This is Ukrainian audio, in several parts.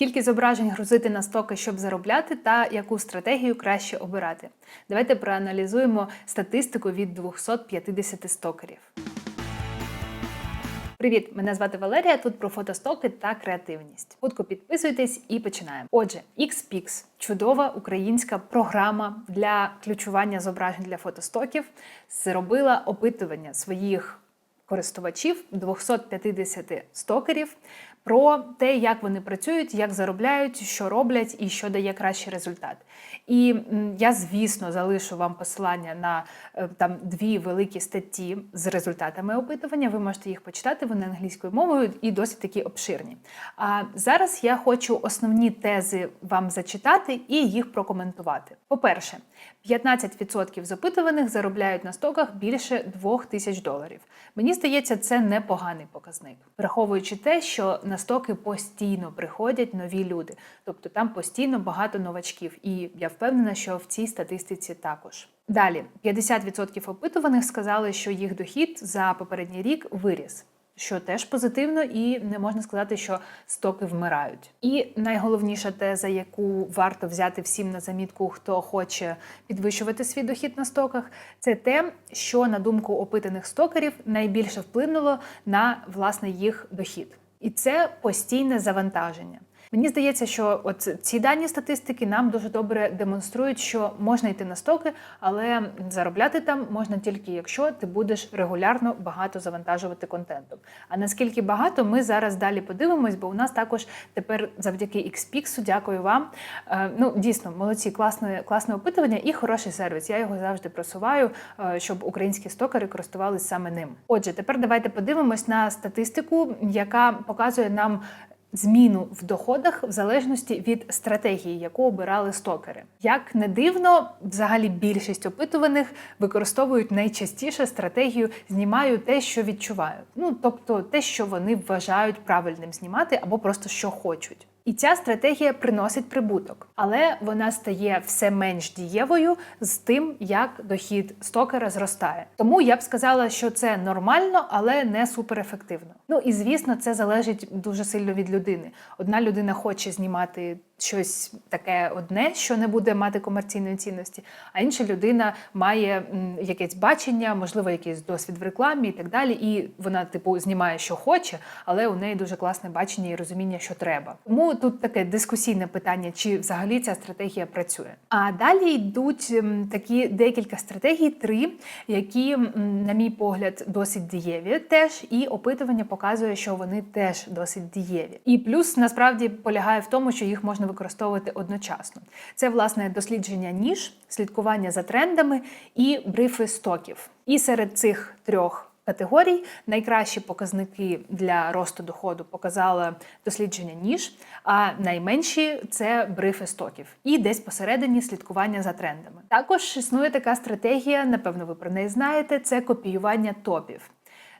Скільки зображень грузити на стоки, щоб заробляти, та яку стратегію краще обирати? Давайте проаналізуємо статистику від 250 стокерів. Привіт, мене звати Валерія. Тут про фотостоки та креативність. Хутко підписуйтесь і починаємо. Отже, XPix – чудова українська програма для ключування зображень для фотостоків. Зробила опитування своїх користувачів 250 стокерів про те, як вони працюють, як заробляють, що роблять і що дає кращий результат. І я, звісно, залишу вам посилання на е, там дві великі статті з результатами опитування. Ви можете їх почитати, вони англійською мовою і досить такі обширні. А зараз я хочу основні тези вам зачитати і їх прокоментувати. По-перше, 15% з опитуваних заробляють на стоках більше 2 тисяч доларів. Мені здається, це непоганий показник, враховуючи те, що на стоки постійно приходять нові люди, тобто там постійно багато новачків, і я впевнена, що в цій статистиці також. Далі 50% опитуваних сказали, що їх дохід за попередній рік виріс. Що теж позитивно, і не можна сказати, що стоки вмирають. І найголовніша теза, яку варто взяти всім на замітку, хто хоче підвищувати свій дохід на стоках, це те, що на думку опитаних стокерів найбільше вплинуло на власне їх дохід. І це постійне завантаження. Мені здається, що от ці дані статистики нам дуже добре демонструють, що можна йти на стоки, але заробляти там можна тільки якщо ти будеш регулярно багато завантажувати контентом. А наскільки багато, ми зараз далі подивимось, бо у нас також тепер завдяки XPix, дякую вам. Е, Ну дійсно, молодці, класне, класне опитування і хороший сервіс. Я його завжди просуваю, е, щоб українські стокери користувалися саме ним. Отже, тепер давайте подивимось на статистику, яка показує нам зміну в доходах в залежності від стратегії, яку обирали стокери. Як не дивно, взагалі більшість опитуваних використовують найчастіше стратегію знімаю те, що відчуваю. Ну тобто те, що вони вважають правильним знімати, або просто що хочуть. І ця стратегія приносить прибуток, але вона стає все менш дієвою з тим, як дохід стокера зростає. Тому я б сказала, що це нормально, але не суперефективно. Ну і звісно, це залежить дуже сильно від людини. Одна людина хоче знімати щось таке одне, що не буде мати комерційної цінності, а інша людина має якесь бачення, можливо, якийсь досвід в рекламі і так далі. І вона, типу, знімає, що хоче, але у неї дуже класне бачення і розуміння, що треба. Тому тут таке дискусійне питання, чи взагалі ця стратегія працює. А далі йдуть такі декілька стратегій, три, які, на мій погляд, досить дієві теж, і опитування показує, що вони теж досить дієві. І плюс насправді полягає в тому, що їх можна використовувати одночасно. Це власне дослідження ніж, слідкування за трендами і брифи стоків. І серед цих трьох. Категорій найкращі показники для росту доходу показало дослідження ніж, а найменші це брифи стоків, і десь посередині слідкування за трендами. Також існує така стратегія, напевно, ви про неї знаєте. Це копіювання топів.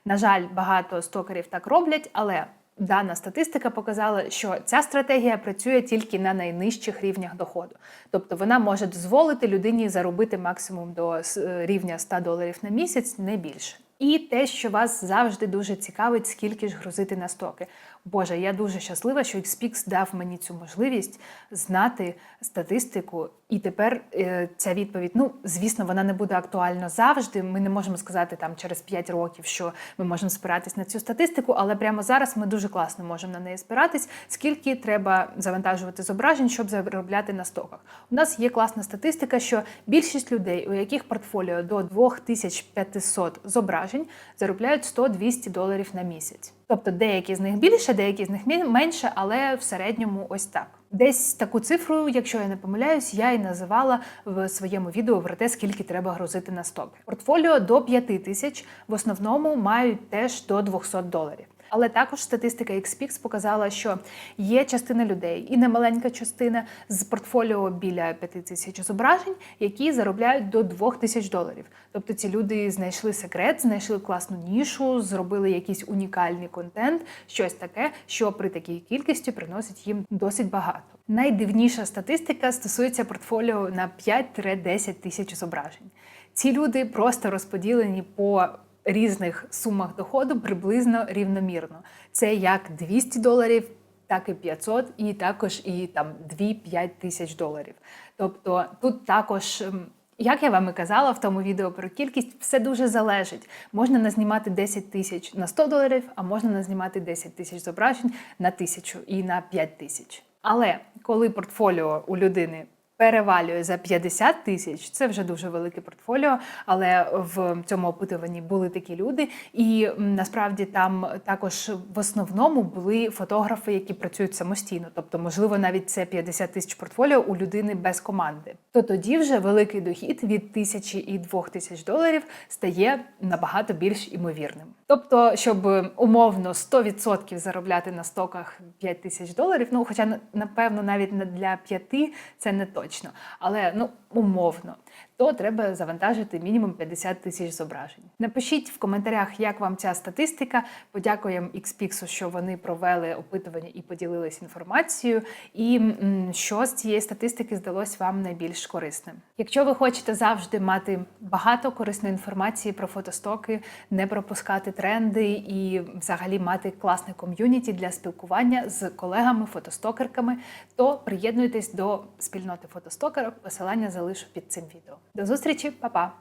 На жаль, багато стокерів так роблять, але Дана статистика показала, що ця стратегія працює тільки на найнижчих рівнях доходу. Тобто вона може дозволити людині заробити максимум до рівня 100 доларів на місяць, не більше. І те, що вас завжди дуже цікавить, скільки ж грузити на стоки. Боже, я дуже щаслива, що XPix дав мені цю можливість знати статистику. І тепер е, ця відповідь, ну звісно, вона не буде актуальна завжди. Ми не можемо сказати там через 5 років, що ми можемо спиратись на цю статистику, але прямо зараз ми дуже класно можемо на неї спиратись, скільки треба завантажувати зображень, щоб заробляти на стоках. У нас є класна статистика, що більшість людей, у яких портфоліо до 2500 зображень, заробляють 100-200 доларів на місяць. Тобто деякі з них більше, деякі з них менше, але в середньому ось так. Десь таку цифру, якщо я не помиляюсь, я і називала в своєму відео про те, скільки треба грузити на стопи. Портфоліо до 5 тисяч в основному мають теж до 200 доларів. Але також статистика XPix показала, що є частина людей, і немаленька частина з портфоліо біля 5 тисяч зображень, які заробляють до 2 тисяч доларів. Тобто ці люди знайшли секрет, знайшли класну нішу, зробили якийсь унікальний контент, щось таке, що при такій кількості приносить їм досить багато. Найдивніша статистика стосується портфоліо на 5-10 тисяч зображень. Ці люди просто розподілені по різних сумах доходу приблизно рівномірно. Це як 200 доларів, так і 500, і також і там 2-5 тисяч доларів. Тобто тут також. ем, Як я вам і казала в тому відео про кількість, все дуже залежить. Можна назнімати 10 тисяч на 100 доларів, а можна назнімати 10 тисяч зображень на тисячу і на 5 тисяч. Але коли портфоліо у людини перевалює за 50 тисяч, це вже дуже велике портфоліо. Але в цьому опитуванні були такі люди, і насправді там також в основному були фотографи, які працюють самостійно. Тобто, можливо, навіть це 50 тисяч портфоліо у людини без команди. То тоді вже великий дохід від тисячі і двох тисяч доларів стає набагато більш імовірним. Тобто, щоб умовно 100% заробляти на стоках 5 тисяч доларів, ну хоча напевно навіть для 5 це не точно, але ну умовно, то треба завантажити мінімум 50 тисяч зображень. Напишіть в коментарях, як вам ця статистика. Подякуємо XPix, що вони провели опитування і поділились інформацією. І що з цієї статистики здалось вам найбільш корисним. Якщо ви хочете завжди мати багато корисної інформації про фотостоки, не пропускати тренди і взагалі мати класне ком'юніті для спілкування з колегами, фотостокерками, то приєднуйтесь до спільноти фотостокерок. Посилання залишу під цим відео. До зустрічі, па-па!